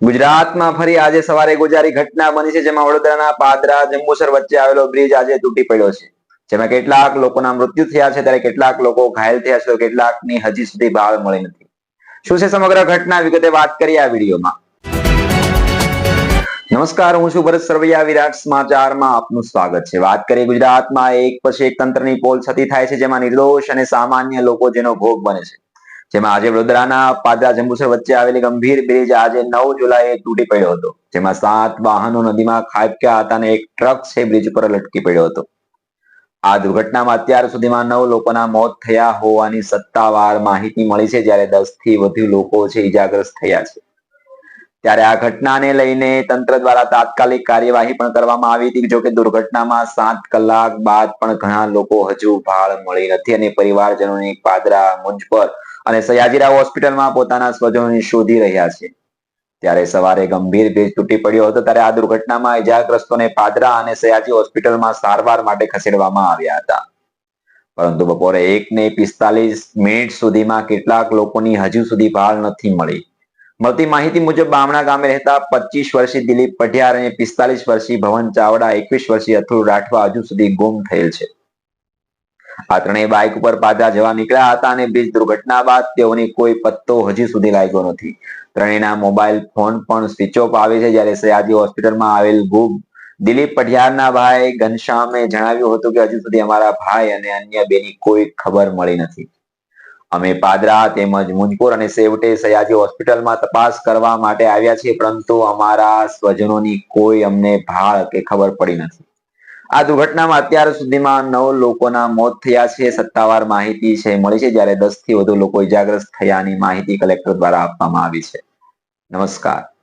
ગુજરાતમાં ફરી આજે સવારે ગોજારી ઘટના બની છે જેમાં વડોદરાના પાદરા જંબુસર વચ્ચે આવેલો બ્રિજ આજે તૂટી પડ્યો છે. જેમાં કેટલાક લોકોના મૃત્યુ થયા છે, ત્યારે કેટલાક લોકો ઘાયલ થયા છે, તો કેટલાકની હજી સુધી બહાર મળી નથી. શું છે સમગ્ર ઘટના? વિગતે વાત કરીએ આ વિડીયોમાં. નમસ્કાર, હું છું ભરત સરવૈયા, વિરાટ સમાચારમાં આપનું સ્વાગત છે. વાત કરીએ ગુજરાતમાં, એક પછી એક તંત્રની પોલ છતી થાય છે, જેમાં નિર્દોષ અને સામાન્ય લોકો જેનો ભોગ બને છે. જેમાં આજે વડોદરાના પાદરા જંબુસર વચ્ચે આવેલી ગંભીર બ્રિજ આજે નવ જુલાઈએ તૂટી પડ્યો હતો. જેમાં સાત વાહનો નદીમાં ખાબક્યા હતા અને એક ટ્રક છે બ્રિજ પર લટકી પડ્યો હતો. આ દુર્ઘટનામાં અત્યાર સુધીમાં નવ લોકોના મોત થયા હોવાની સત્તાવાર માહિતી મળી છે, જ્યારે દસથી વધુ લોકો છે ઈજાગ્રસ્ત થયા છે. ત્યારે આ ઘટનાને લઈને તંત્ર દ્વારા તાત્કાલિક કાર્યવાહી પણ કરવામાં આવી હતી. જોકે દુર્ઘટનામાં સાત કલાક બાદ પણ ઘણા લોકો હજુ ભાળ મળી નથી અને પરિવારજનોની પાદરા મુંજપર અને સયાજીરાવ હોસ્પિટલમાં પોતાના સ્વજનોને શોધી રહ્યા છે. ત્યારે સવારે ગંભીર ભેજ તૂટી પડ્યો હતો, ત્યારે આ દુર્ઘટનામાં ઇજાગ્રસ્તોને પાદરા અને સયાજી હોસ્પિટલમાં સારવાર માટે ખસેડવામાં આવ્યા હતા. પરંતુ બપોરે એક ને પિસ્તાલીસ મિનિટ સુધીમાં કેટલાક લોકોની હજુ સુધી ભાળ નથી મળી. મળતી માહિતી મુજબ, બામણા ગામે રહેતા પચીસ વર્ષીય દિલીપ પઢિયાર અને પિસ્તાલીસ વર્ષીય ભવન ચાવડા એકવીસ વર્ષીય અથુલ રાઠવા હજુ સુધી ગુમ થયેલ છે. આ ત્રણેય બાઇક ઉપર પાદરા જવા નીકળ્યા હતા અને બ્રિજ દુર્ઘટના બાદ તેઓની કોઈ પત્તો હજી સુધી લાગ્યો નથી. ત્રણેયના મોબાઈલ ફોન પણ સ્વિચ ઓફ આવે છે જ્યારે સયાજી હોસ્પિટલમાં આવેલ ગુબ દિલીપ પઢિયારના ભાઈ ઘનશ્યામે જણાવ્યું હતું કે હજુ સુધી અમારા ભાઈ અને અન્ય બેની કોઈ ખબર મળી નથી. અમે પાદરા તેમજ મુંજપુર અને સેવટે સયાજી હોસ્પિટલમાં તપાસ કરવા માટે આવ્યા છીએ, પરંતુ અમારા સ્વજનોની કોઈ અમને ભાળ કે ખબર પડી નથી. આ દુર્ઘટનામાં અત્યાર સુધીમાં નવ લોકોના મોત થયા છે, સત્તાવાર માહિતી છે, મળી છે, જ્યારે દસથી વધુ લોકો ઇજાગ્રસ્ત થયાની માહિતી કલેક્ટર દ્વારા આપવામાં આવી છે. નમસ્કાર.